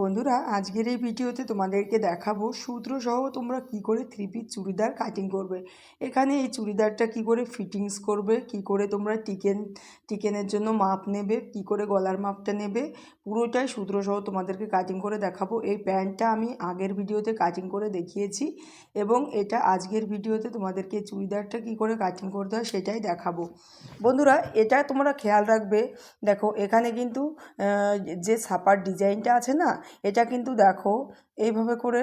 বন্ধুরা, আজকের এই ভিডিওতে তোমাদেরকে দেখাবো সূত্র সহ তোমরা কি করে থ্রি পিস চুড়িদার কাটিং করবে। এখানে এই চুড়িদারটা কি করে ফিটিংস করবে, কি করে তোমরা টিকেন, টিকেনের জন্য মাপ নেবে, কি করে গলার মাপটা নেবে, পুরোটাই সূত্র সহ তোমাদেরকে কাটিং করে দেখাবো। এই প্যান্টটা আমি আগের ভিডিওতে কাটিং করে দেখিয়েছি এবং এটা আজকের ভিডিওতে তোমাদেরকে চুড়িদারটা কি করে কাটিং করতে হয় সেটাই দেখাবো। বন্ধুরা, এটা তোমরা খেয়াল রাখবে। দেখো, এখানে কিন্তু যে ছাপার ডিজাইনটা আছে না এটা কিন্তু দেখো, এইভাবে করে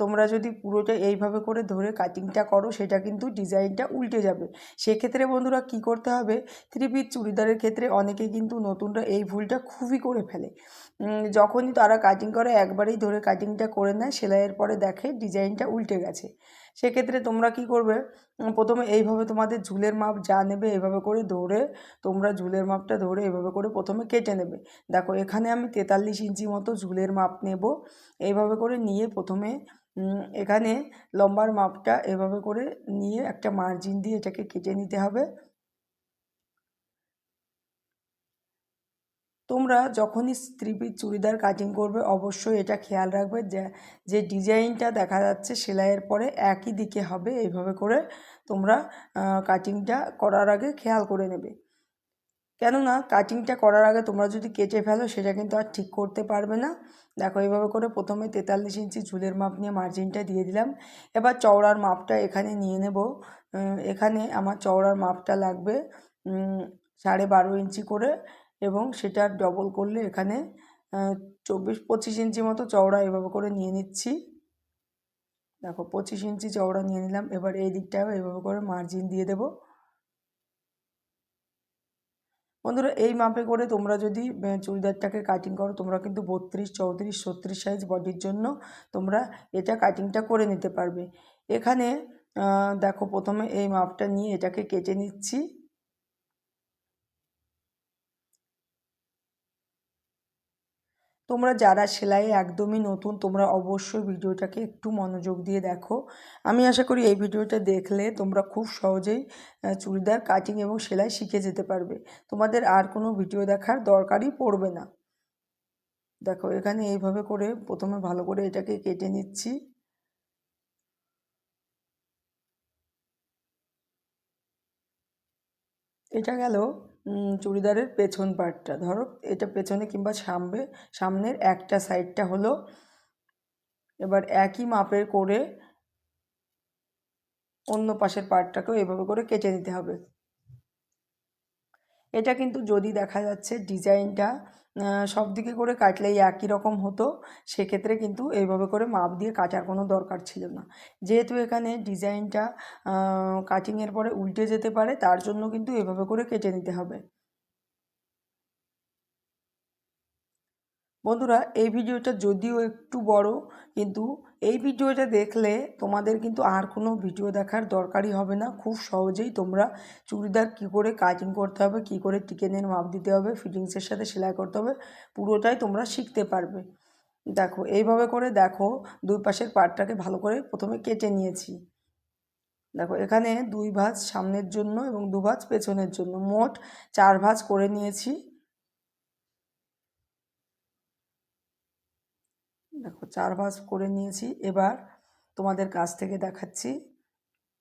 তোমরা যদি পুরোটা এইভাবে করে ধরে কাটিংটা করো, সেটা কিন্তু ডিজাইনটা উল্টে যাবে। সেক্ষেত্রে বন্ধুরা কি করতে হবে থ্রি পিস চুড়িদারের ক্ষেত্রে অনেকে কিন্তু নতুনরা এই ভুলটা খুবই করে ফেলে। যখনই তারা কাটিং করে, একবারেই ধরে কাটিংটা করে নেয়, সেলাইয়ের পরে দেখে ডিজাইনটা উল্টে গেছে। সেক্ষেত্রে তোমরা কি করবে? প্রথমে এইভাবে তোমাদের ঝুলের মাপ যা নেবে এভাবে করে ধরে তোমরা ঝুলের মাপটা ধরে এভাবে করে প্রথমে কেটে নেবে। দেখো, এখানে আমি তেতাল্লিশ ইঞ্চি মতো ঝুলের মাপ নেব। এইভাবে করে নিয়ে প্রথমে এখানে লম্বার মাপটা এভাবে করে নিয়ে একটা মার্জিন দিয়ে এটাকে কেটে নিতে হবে। তোমরা যখনই পিস চুড়িদার কাটিং করবে, অবশ্যই এটা খেয়াল রাখবে যে যে ডিজাইনটা দেখা যাচ্ছে সেলাইয়ের পরে একই দিকে হবে, এইভাবে করে তোমরা কাটিংটা করার আগে খেয়াল করে নেবে। কেননা কাটিংটা করার আগে তোমরা যদি কেটে ফেলো, সেটা কিন্তু আর ঠিক করতে পারবে না। দেখো, এইভাবে করে প্রথমে তেতাল্লিশ ইঞ্চি ঝুলের মাপ নিয়ে মার্জিনটা দিয়ে দিলাম। এবার চওড়ার মাপটা এখানে নিয়ে নেব। এখানে আমার চওড়ার মাপটা লাগবে সাড়ে বারো ইঞ্চি করে। এবং সেটা ডবল করলে এখানে চব্বিশ, পঁচিশ ইঞ্চি মতো চওড়া এভাবে করে নিয়ে নিচ্ছি। দেখো, পঁচিশ ইঞ্চি চওড়া নিয়ে নিলাম। এবার এই দিকটাও এভাবে করে মার্জিন দিয়ে দেবো। বন্ধুরা, এই মাপে করে তোমরা যদি চুড়িদারটাকে কাটিং করো, তোমরা কিন্তু বত্রিশ, চৌত্রিশ, ছত্রিশ সাইজ বডির জন্য তোমরা এটা কাটিংটা করে নিতে পারবে। এখানে দেখো, প্রথমে এই মাপটা নিয়ে এটাকে কেটে নিচ্ছি। তোমরা যারা সেলাই একদমই নতুন, তোমরা অবশ্যই ভিডিওটাকে একটু মনোযোগ দিয়ে দেখো। আমি আশা করি এই ভিডিওটা দেখলে তোমরা খুব সহজেই চুড়িদার, কাটিং এবং সেলাই শিখে যেতে পারবে। তোমাদের আর কোনো ভিডিও দেখার দরকারই পড়বে না। দেখো, এখানে এইভাবে করে প্রথমে ভালো করে এটাকে কেটে নিচ্ছি। এটা গেল। চুড়িদারের পেছন পার্টটা ধরো, এটা পেছনে কিংবা সামনে সামনের একটা সাইডটা হলো, এবার একই মাপের করে অন্য পাশের পার্টটাকেও এভাবে করে কেটে নিতে হবে। এটা কিন্তু যদি দেখা যাচ্ছে ডিজাইনটা সব দিকে করে কাটলেই একই রকম হতো। সেক্ষেত্রে কিন্তু এইভাবে করে মাপ দিয়ে কাটার কোনো দরকার ছিল না। যেহেতু এখানে ডিজাইনটা কাটিংয়ের পরে উল্টে যেতে পারে, তার জন্য কিন্তু এভাবে করে কেটে নিতে হবে। বন্ধুরা, এই ভিডিওটা যদিও একটু বড়, কিন্তু এই ভিডিওটা দেখলে তোমাদের কিন্তু আর কোনো ভিডিও দেখার দরকারই হবে না। খুব সহজেই তোমরা চুড়িদার কী করে কাটিং করতে হবে, কী করে টিকেনের মাপ দিতে হবে ফিটিংসের সাথে সেলাই করতে হবে, পুরোটাই তোমরা শিখতে পারবে। দেখো, এইভাবে করে দেখো, দুই পাশের পার্টটাকে ভালো করে প্রথমে কেটে নিয়েছি। দেখো, এখানে দুই ভাঁজ সামনের জন্য এবং দু ভাঁজ পেছনের জন্য। মোট চার ভাঁজ করে নিয়েছি। দেখো, চার ভাঁজ করে নিয়েছি। এবার তোমাদের কাছ থেকে দেখাচ্ছি।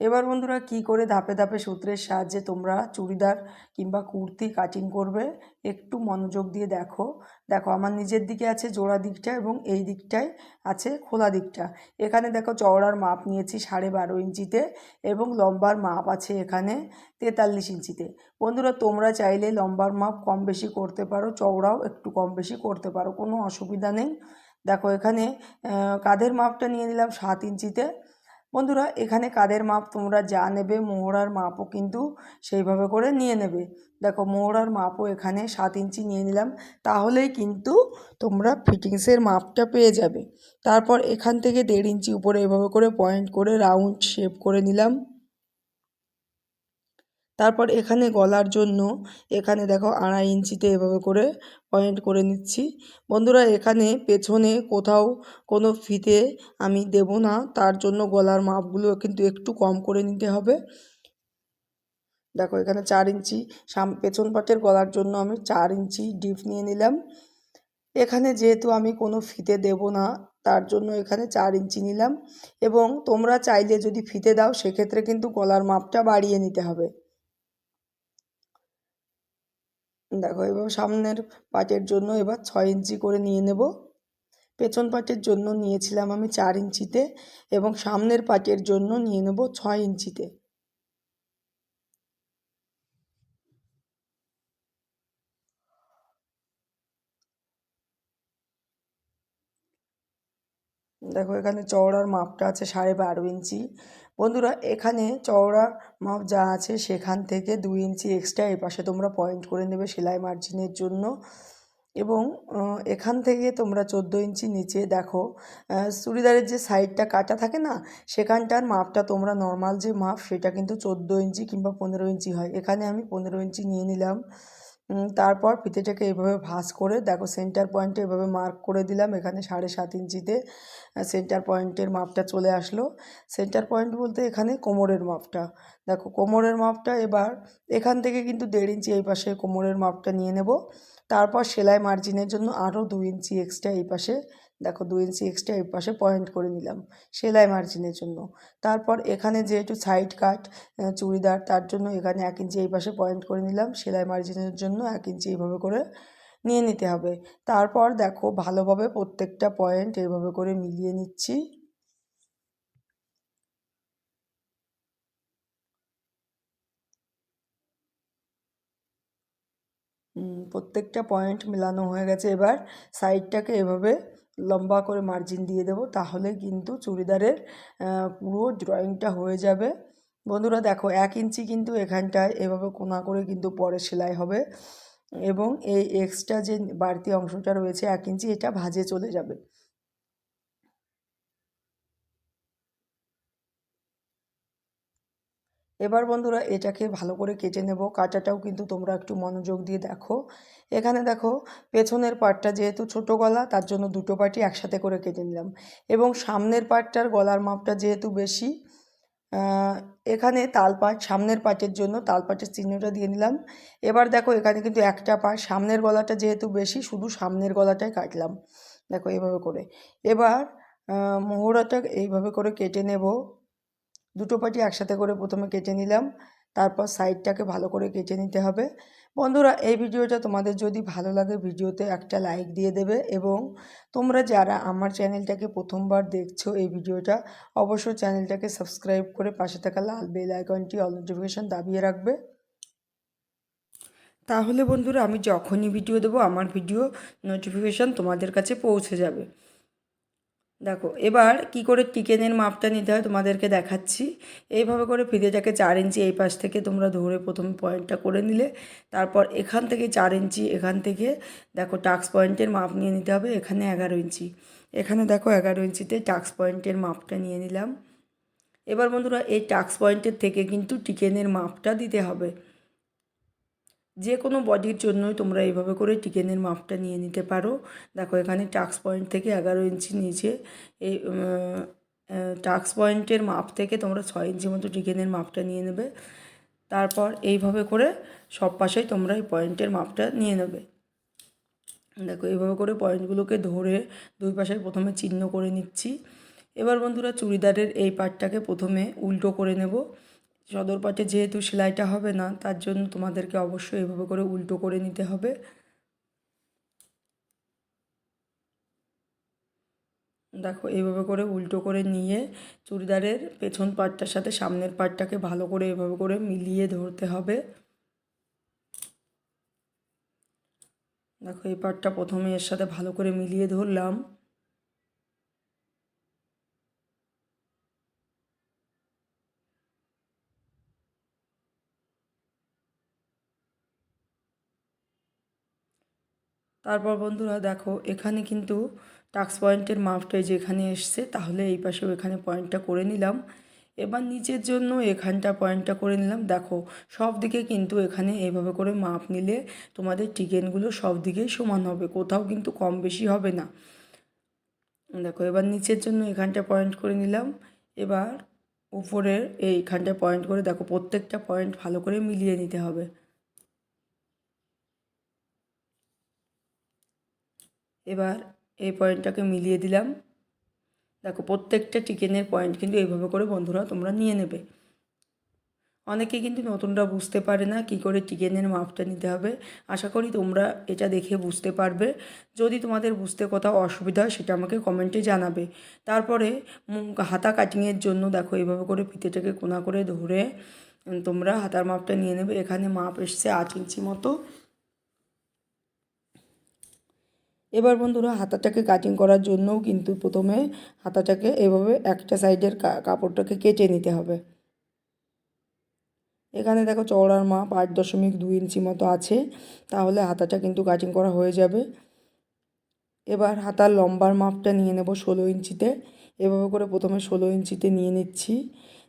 এবার বন্ধুরা কি করে ধাপে ধাপে সূত্রের সাহায্যে তোমরা চুড়িদার কিংবা কুর্তি কাটিং করবে, একটু মনোযোগ দিয়ে দেখো। দেখো, আমার নিজের দিকে আছে জোড়া দিকটা এবং এই দিকটায় আছে খোলা দিকটা। এখানে দেখো, চওড়ার মাপ নিয়েছি সাড়ে বারো ইঞ্চিতে এবং লম্বার মাপ আছে এখানে তেতাল্লিশ ইঞ্চিতে। বন্ধুরা, তোমরা চাইলে লম্বার মাপ কম বেশি করতে পারো, চওড়াও একটু কম বেশি করতে পারো, কোনো অসুবিধা নেই। দেখো এখানে কাঁধের মাপটা নিয়ে নিলাম? সাত ইঞ্চিতে। বন্ধুরা, এখানে কাদের মাপ তোমরা যা নেবে, মোহরার মাপও কিন্তু সেইভাবে করে নিয়ে নেবে। দেখো, মোহরার মাপও এখানে সাত ইঞ্চি নিয়ে নিলাম। তাহলেই কিন্তু তোমরা ফিটিংসের মাপটা পেয়ে যাবে। তারপর এখান থেকে দেড় ইঞ্চি উপরে এভাবে করে পয়েন্ট করে রাউন্ড শেপ করে নিলাম। তারপর এখানে গলার জন্য এখানে দেখো আড়াই ইঞ্চিতে এভাবে করে পয়েন্ট করে নিচ্ছি। বন্ধুরা, এখানে পেছনে কোথাও কোনো ফিতে আমি দেব না, তার জন্য গলার মাপগুলো কিন্তু একটু কম করে নিতে হবে। দেখো এখানে চার ইঞ্চি, সাম, পেছন পাটের গলার জন্য আমি চার ইঞ্চি ডিপ নিয়ে নিলাম। এখানে যেহেতু আমি কোনো ফিতে দেব না, তার জন্য এখানে চার ইঞ্চি নিলাম। এবং তোমরা চাইলে যদি ফিতে দাও, সেক্ষেত্রে কিন্তু গলার মাপটা বাড়িয়ে নিতে হবে। দেখো, এবার সামনের পাটের জন্য এবার ছয় ইঞ্চি করে নিয়ে নেব। পেছন পাটের জন্য নিয়েছিলাম আমি চার ইঞ্চিতে এবং সামনের পাটের জন্য নিয়ে নেব ছয় ইঞ্চিতে। দেখো, এখানে চওড়ার মাপটা আছে সাড়ে বারো ইঞ্চি। বন্ধুরা, এখানে চওড়ার মাপ যা আছে সেখান থেকে দুই ইঞ্চি এক্সট্রা এ পাশে তোমরা পয়েন্ট করে নেবে সেলাই মার্জিনের জন্য। এবং এখান থেকে তোমরা চোদ্দ ইঞ্চি নিচে দেখো চুড়িদারের যে সাইডটা কাটা থাকে না, সেখানটার মাপটা তোমরা নর্মাল যে মাপ, সেটা কিন্তু চোদ্দ ইঞ্চি কিংবা পনেরো ইঞ্চি হয়। এখানে আমি পনেরো ইঞ্চি নিয়ে নিলাম। তারপর ফিতেটাকে এভাবে ভাঁজ করে, দেখো সেন্টার পয়েন্টে এভাবে মার্ক করে দিলাম, এখানে সাড়ে সাত ইঞ্চিতে সেন্টার পয়েন্টের মাপটা চলে আসলো। সেন্টার পয়েন্ট বলতে এখানে কোমরের মাপটা। দেখো কোমরের মাপটা এবার, এখান থেকে কিন্তু দেড় ইঞ্চি এই পাশে কোমরের মাপটা নিয়ে নেব। তারপর সেলাই মার্জিনের জন্য আরও দু ইঞ্চি এক্সট্রা এই পাশে দেখো দু ইঞ্চি এক্সট্রা এই পাশে পয়েন্ট করে নিলাম সেলাই মার্জিনের জন্য। তারপর এখানে যেহেতু সাইড কাট চুড়িদার, তার জন্য এখানে এক ইঞ্চি এই পাশে পয়েন্ট করে নিলাম সেলাই মার্জিনের জন্য এক ইঞ্চি এইভাবে করে নিয়ে নিতে হবে। তারপর দেখো ভালোভাবে প্রত্যেকটা পয়েন্ট এইভাবে করে মিলিয়ে নিচ্ছি। প্রত্যেকটা পয়েন্ট মেলানো হয়ে গেছে এবার। সাইডটাকে এভাবে লম্বা করে মার্জিন দিয়ে দেবো, তাহলে কিন্তু চুড়িদারের পুরো ড্রয়িংটা হয়ে যাবে। বন্ধুরা দেখো, এক ইঞ্চি কিন্তু এখানটায় এভাবে কোনা করে কিন্তু পরে সেলাই হবে এবং এই এক্সট্রা যে বাড়তি অংশটা রয়েছে, এক ইঞ্চি এটা ভাজে চলে যাবে। এবার বন্ধুরা এটাকে ভালো করে কেটে নেব। কাটাটাও কিন্তু তোমরা একটু মনোযোগ দিয়ে দেখো। এখানে দেখো, পেছনের পাটটা যেহেতু ছোট গলা, তার জন্য দুটো পাটি একসাথে করে কেটে নিলাম। এবং সামনের পাটটার গলার মাপটা যেহেতু বেশি এখানে তালপাট সামনের পাটের জন্য তালপাটের চিহ্নটা দিয়ে নিলাম। এবার দেখো, এখানে কিন্তু একটা পাট, সামনের গলাটা যেহেতু বেশি, শুধু সামনের গলাটাই কাটলাম। দেখো, এভাবে করে। এবার মোহরাটা এইভাবে করে কেটে নেব। দুটো পাটি একসাথে করে প্রথমে কেটে নিলাম। তারপর সাইডটাকে ভালো করে কেটে নিতে হবে। বন্ধুরা, এই ভিডিওটা তোমাদের যদি ভালো লাগে, ভিডিওতে একটা লাইক দিয়ে দেবে এবং তোমরা যারা আমার চ্যানেলটাকে প্রথমবার দেখছ এই ভিডিওটা, অবশ্যই চ্যানেলটাকে সাবস্ক্রাইব করে পাশে থাকা লাল বেল আইকনটি অল নোটিফিকেশান দাবিয়ে রাখবে। তাহলে বন্ধুরা, আমি যখনই ভিডিও দেবো, আমার ভিডিও নোটিফিকেশান তোমাদের কাছে পৌঁছে যাবে। দেখো, এবার কি করে টিকেনের মাপটা নিতে হয় তোমাদেরকে দেখাচ্ছি। এইভাবে করে ফিতেটাকে চার ইঞ্চি এই পাশ থেকে তোমরা ধরে প্রথমে পয়েন্টটা করে নিলে, তারপর এখান থেকে চার ইঞ্চি এখান থেকে দেখো টাক্স পয়েন্টের মাপ নিয়ে নিতে হবে, এখানে এগারো ইঞ্চি। এখানে দেখো এগারো ইঞ্চিতে টাক্স পয়েন্টের মাপটা নিয়ে নিলাম। এবার বন্ধুরা, এই টাক্স পয়েন্টের থেকে কিন্তু টিকেনের মাপটা দিতে হবে। যে কোনো বডির জন্যই তোমরা এইভাবে করে টিকেনের মাপটা নিয়ে নিতে পারো। দেখো, এখানে টাক্স পয়েন্ট থেকে এগারো ইঞ্চি নিচে, এই টাক্স পয়েন্টের মাপ থেকে তোমরা ছয় ইঞ্চি মতো টিকেনের মাপটা নিয়ে নেবে। তারপর এইভাবে করে সব পাশেই তোমরা এই পয়েন্টের মাপটা নিয়ে নেবে। দেখো, এইভাবে করে পয়েন্টগুলোকে ধরে দুই পাশে প্রথমে চিহ্ন করে নিচ্ছি। এবার বন্ধুরা চুড়িদারের এই পার্টটাকে প্রথমে উল্টো করে নেব। সদর পাটে যেহেতু সেলাইটা হবে না, তার জন্য তোমাদেরকে অবশ্যই এভাবে করে উল্টো করে নিতে হবে। দেখো এইভাবে করে উল্টো করে নিয়ে চুড়িদারের পেছন পাটটার সাথে সামনের পাটটাকে ভালো করে এভাবে করে মিলিয়ে ধরতে হবে। দেখো, এই পাটটা প্রথমে এর সাথে ভালো করে মিলিয়ে ধরলাম। তারপর বন্ধুরা দেখো, এখানে কিন্তু টাক্স পয়েন্টের মাপটাই যেখানে এসছে, তাহলে এই পাশেও এখানে পয়েন্টটা করে নিলাম। এবার নিচের জন্য এখানটা পয়েন্টটা করে নিলাম। দেখো, সব দিকে কিন্তু এখানে এইভাবে করে মাপ নিলে তোমাদের টিকেনগুলো সব দিকেই সমান হবে, কোথাও কিন্তু কম বেশি হবে না। দেখো, এবার নিচের জন্য এখানটা পয়েন্ট করে নিলাম। এবার উপরের এইখানটা পয়েন্ট করে, দেখো, প্রত্যেকটা পয়েন্ট ভালো করে মিলিয়ে নিতে হবে। এবার এই পয়েন্টটাকে মিলিয়ে দিলাম। দেখো, প্রত্যেকটা চিকেনের পয়েন্ট কিন্তু এইভাবে করে বন্ধুরা তোমরা নিয়ে নেবে। অনেকে কিন্তু নতুনরা বুঝতে পারে না কি করে চিকেনের মাপটা নিতে হবে। আশা করি তোমরা এটা দেখে বুঝতে পারবে। যদি তোমাদের বুঝতে কোথাও অসুবিধা হয়, সেটা আমাকে কমেন্টে জানাবে। তারপরে হাতা কাটিংয়ের জন্য দেখো, এইভাবে করে ফিতেটাকে কোনা করে ধরে তোমরা হাতার মাপটা নিয়ে নেবে। এখানে মাপ এসছে আট ইঞ্চি মতো। এবার বন্ধুরা হাতাটাকে কাটিং করার জন্যও কিন্তু প্রথমে হাতাটাকে এভাবে একটা সাইডের কাপড়টাকে কেটে নিতে হবে। এখানে দেখো চওড়ার মাপ আট দশমিক দুই ইঞ্চি মতো আছে, তাহলে হাতাটা কিন্তু কাটিং করা হয়ে যাবে। এবার হাতার লম্বার মাপটা নিয়ে নেব ষোলো ইঞ্চিতে, এভাবে করে প্রথমে ষোলো ইঞ্চিতে নিয়ে নিচ্ছি।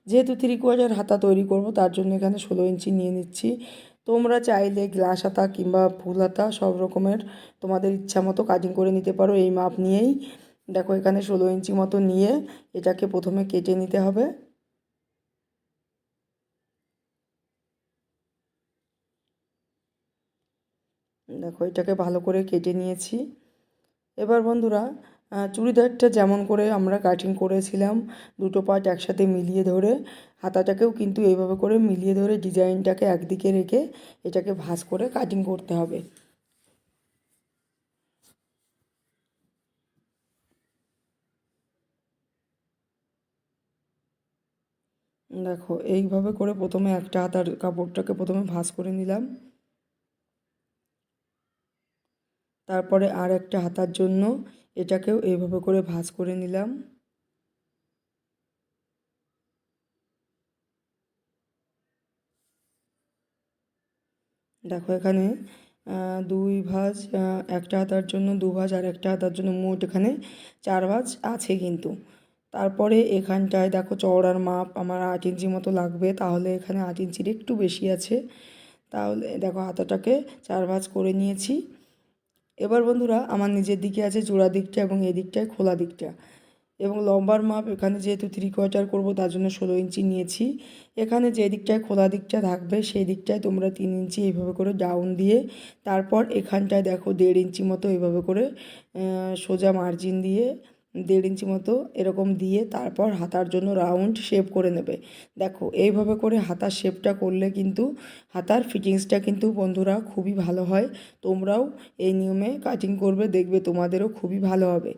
যেহেতু থ্রি কোয়ার্টার হাতা তৈরি করব, তার জন্য এখানে ষোলো ইঞ্চি নিয়ে নিচ্ছি। তোমরা চাইলে গ্লাস হাতা কিংবা ফুল হাতা সব রকমের তোমাদের ইচ্ছা মতো কাটিং করে নিতে পারো। এই মাপ নিয়েই দেখো এখানে ষোলো ইঞ্চি মতো নিয়ে এটাকে প্রথমে কেটে নিতে হবে। দেখো এটাকে ভালো করে কেটে নিয়েছি। এবার বন্ধুরা চুড়িদারটা যেমন করে আমরা কাটিং করেছিলাম, দুটো পার্ট একসাথে মিলিয়ে ধরে, হাতাটাকেও কিন্তু এইভাবে করে মিলিয়ে ধরে ডিজাইনটাকে একদিকে রেখে এটাকে ভাঁজ করে কাটিং করতে হবে। দেখো, এইভাবে করে প্রথমে একটা হাতার কাপড়টাকে প্রথমে ভাঁজ করে নিলাম। তারপরে আর একটা হাতার জন্য এটাকেও এইভাবে করে ভাঁজ করে নিলাম। দেখো এখানে দুই ভাঁজ একটা হাতার জন্য দু ভাঁজ আর একটা হাতার জন্য মোট এখানে চার ভাঁজ আছে কিন্তু। তারপরে এখানটায় দেখো চওড়ার মাপ আমার আট ইঞ্চি মতো লাগবে, তাহলে এখানে আট ইঞ্চির একটু বেশি আছে। তাহলে দেখো হাতাটাকে চার ভাঁজ করে নিয়েছি। এবার বন্ধুরা, আমার নিজের দিকে আছে, জোড়া দিকটা এবং এদিকটায় খোলা দিকটা। এবং লম্বার মাপ, এখানে যেহেতু থ্রি কোয়ার্টার করব, তার জন্য ষোলো ইঞ্চি নিয়েছি। এখানে যে দিকটায় খোলা দিকটা থাকবে, সেই দিকটায় তোমরা তিন ইঞ্চি এইভাবে করে ডাউন দিয়ে, তারপর এখানটায় দেখো দেড় ইঞ্চি মতো এইভাবে করে সোজা মার্জিন দিয়ে দেড় ইঞ্চি মতো এরকম দিয়ে তারপর হাতার জন্য রাউন্ড শেপ করে নেবে। দেখো, এইভাবে করে হাতার শেপটা করলে কিন্তু হাতার ফিটিংসটা কিন্তু বন্ধুরা খুবই ভালো হয়। তোমরাও এই নিয়মে কাটিং করবে, দেখবে তোমাদেরও খুবই ভালো হবে।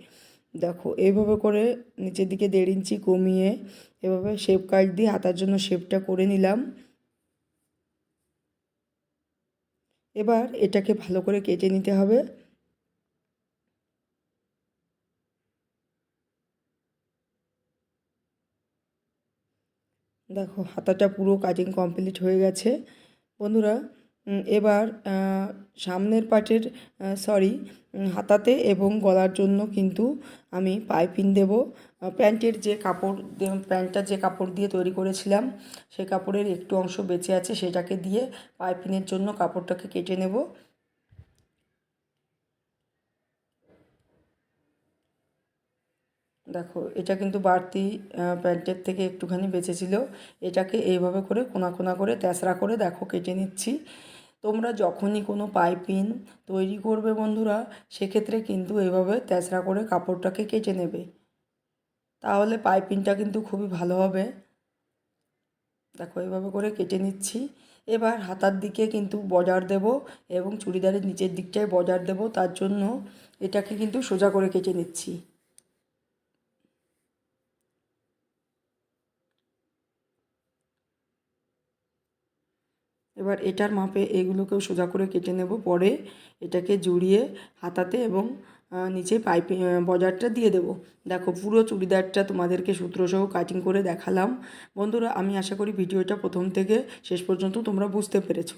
দেখো, এইভাবে করে নিচের দিকে দেড় ইঞ্চি কমিয়ে এভাবে শেপ কাট দিয়ে হাতার জন্য শেপটা করে নিলাম। এবার এটাকে ভালো করে কেটে নিতে হবে। দেখো, হাতাটা পুরো কাটিং কমপ্লিট হয়ে গেছে। বন্ধুরা এবার সামনের পাটের সরি হাতাতে এবং গলার জন্য কিন্তু আমি পাইপিং দেব। প্যান্টের যে কাপড় প্যান্টটা যে কাপড় দিয়ে তৈরি করেছিলাম, সে কাপড়ের একটু অংশ বেঁচে আছে, সেটাকে দিয়ে পাইপিংয়ের জন্য কাপড়টাকে কেটে নেব। দেখো, এটা কিন্তু বাড়তি প্যান্টের থেকে একটুখানি বেঁচেছিল। এটাকে এইভাবে করে কোনা কোনা করে তেসরা করে দেখো কেটে নিচ্ছি। তোমরা যখনই কোনো পাইপিন তৈরি করবে বন্ধুরা, সেক্ষেত্রে কিন্তু এভাবে তেসরা করে কাপড়টাকে কেটে নেবে। তাহলে পাইপিনটা কিন্তু খুবই ভালো হবে। দেখো, এভাবে করে কেটে নিচ্ছি। এবার হাতার দিকে কিন্তু বজার দেব এবং চুড়িদারের নিচের দিকটায় বজার দেব। তার জন্য এটাকে কিন্তু সোজা করে কেটে নিচ্ছি। এবার এটার মাপে এগুলোকেও সোজা করে কেটে নেব। পরে এটাকে জুড়িয়ে হাতাতে এবং নিচে পাইপে বজারটা দিয়ে দেব। দেখো পুরো চুড়িদারটা তোমাদেরকে সূত্রসহ কাটিং করে দেখালাম। বন্ধুরা, আমি আশা করি ভিডিওটা প্রথম থেকে শেষ পর্যন্ত তোমরা বুঝতে পেরেছ।